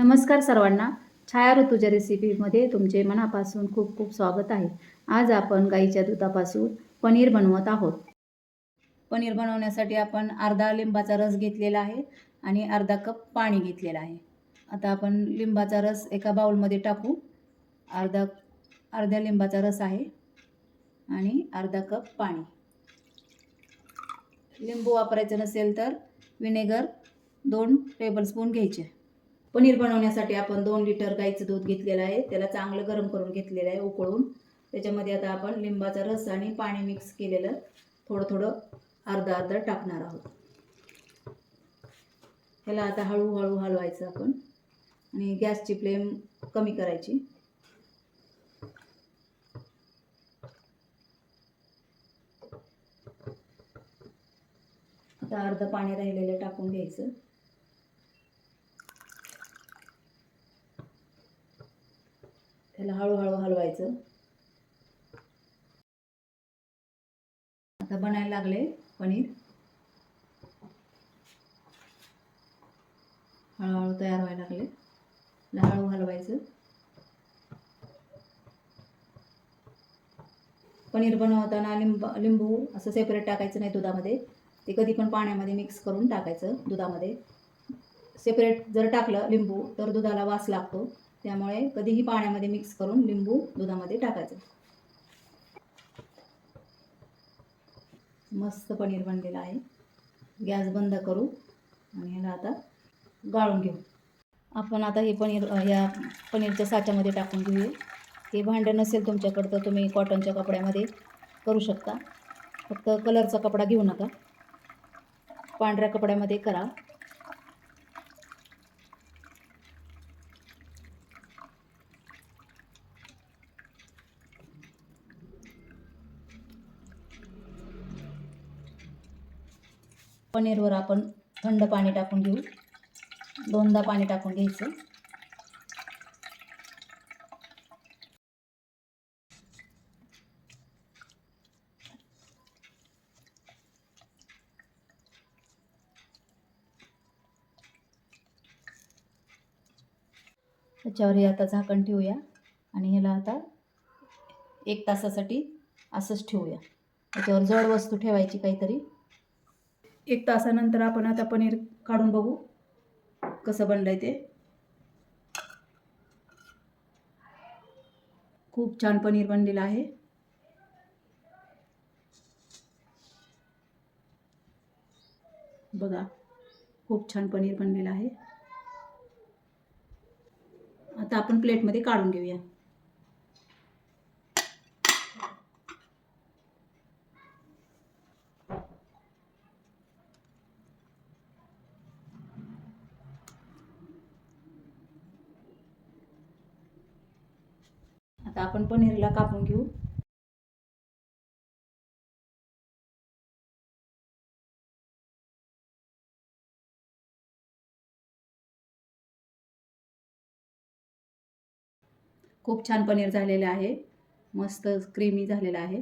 नमस्कार सर्वांना. छाया ऋतूच्या रेसिपीमध्ये तुमचे मनापासून खूप खूप स्वागत आहे. आज आपण गाईच्या दुधापासून पनीर बनवत आहोत. पनीर बनवण्यासाठी आपण अर्धा लिंबाचा रस घेतलेला आहे आणि अर्धा कप पाणी घेतलेलं आहे. आता आपण लिंबाचा रस एका बाउलमध्ये टाकू. अर्धा अर्ध्या लिंबाचा रस आहे आणि अर्धा कप पाणी. लिंबू वापरायचं नसेल तर विनेगर दोन टेबलस्पून घ्यायचे. पनीर बनवण्यासाठी आपण दोन लिटर गाईचं दूध घेतलेलं आहे. त्याला चांगलं गरम करून घेतलेलं आहे उकळून. त्याच्यामध्ये आता आपण लिंबाचा रस आणि पाणी मिक्स केलेलं थोडं थोडं अर्धा अर्धा टाकणार आहोत. ह्याला आता हळूहळू हलवायचं आपण. आणि गॅसची फ्लेम कमी करायची. आता अर्धं पाणी राहिलेलं टाकून घ्यायचं. त्याला हळूहळू हलवायचं. आता बनायला लागले पनीर. हळूहळू तयार व्हायला लागले. त्याला हळू हलवायचं. पनीर बनवताना लिंब लिंबू असं सेपरेट टाकायचं नाही दुधामध्ये. ते कधी पण पाण्यामध्ये मिक्स करून टाकायचं दुधामध्ये. सेपरेट जर टाकलं लिंबू तर दुधाला वास लागतो. त्यामुळे कधीही पाण्यामध्ये मिक्स करून लिंबू दुधामध्ये टाकायचं. मस्त पनीर बनलेलं आहे. गॅस बंद करू आणि ह्याला आता गाळून घेऊ. आपण आता हे पनीर या पनीरच्या साच्यामध्ये टाकून घेऊया. हे भांडं नसेल तुमच्याकडं तर तुम्ही कॉटनच्या कपड्यामध्ये करू शकता. फक्त कलरचा कपडा घेऊ नका. पांढऱ्या कपड्यामध्ये करा. पनीरवर आपण थंड पाणी टाकून घेऊ. दोनदा पाणी टाकून घ्यायचं. त्याच्यावर हे आता झाकण ठेवूया आणि ह्याला आता एक तासासाठी असंच ठेवूया. त्याच्यावर जड वस्तू ठेवायची काहीतरी. एक तासानंतर आपण आता पनीर काढून बघू कसं बनलंय ते. खूप छान पनीर बनलेलं आहे. बघा खूप छान पनीर बनलेलं आहे. आता आपण प्लेटमध्ये काढून घेऊया. आता आपण पनीरला कापून घेऊ. खूप छान पनीर झालेलं आहे. मस्त क्रीमी झालेलं आहे.